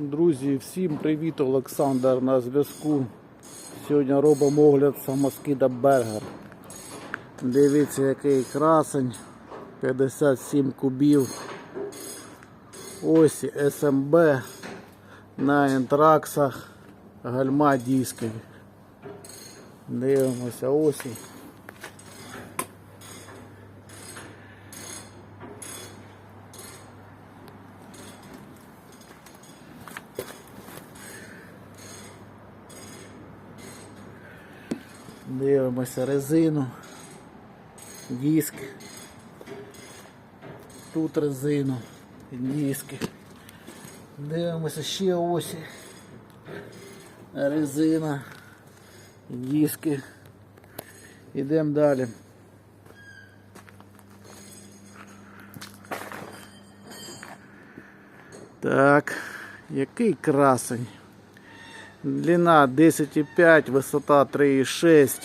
Друзі, всім привіт, Олександр на зв'язку. Сьогодні робимо огляд самоскида Бергер. Дивіться, який красень. 57 кубів. Ось СМБ на ентраксах. Гальма дискові. Дивимося осі. Дивимося резину, диск. Тут резину, диски. Дивимося ще осі. Резина, диски. Йдемо далі. Так, який красень. Длина 10,5, висота 3,6.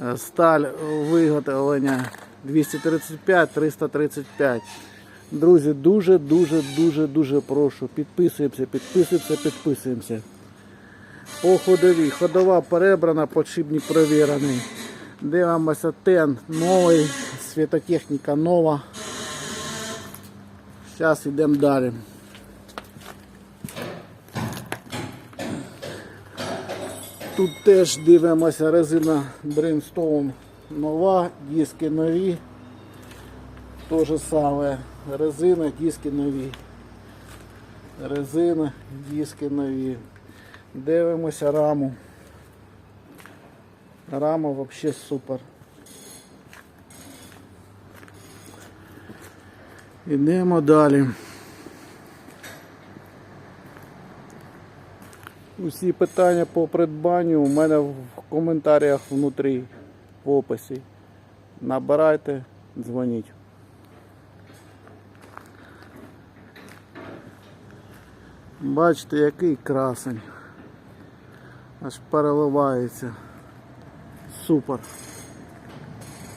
Е, Сталь виготовлення 235-335. Друзі, дуже, дуже, дуже, прошу. Підписуємося, підписуємося, підписуємося. По ходовій. Ходова перебрана, подшипник провірений. Дивимося тен новий, світотехніка нова. Зараз йдемо далі. Тут теж дивимося резина Brimstone нова, диски нові. То же саме. Резина, диски нові. Резина, диски нові. Дивимося раму. Рама взагалі супер. Ідемо далі. Усі питання по придбанню у мене в коментарях внутрі в описі. Набирайте, дзвоніть. Бачите, який красень. Аж переливається. Супер.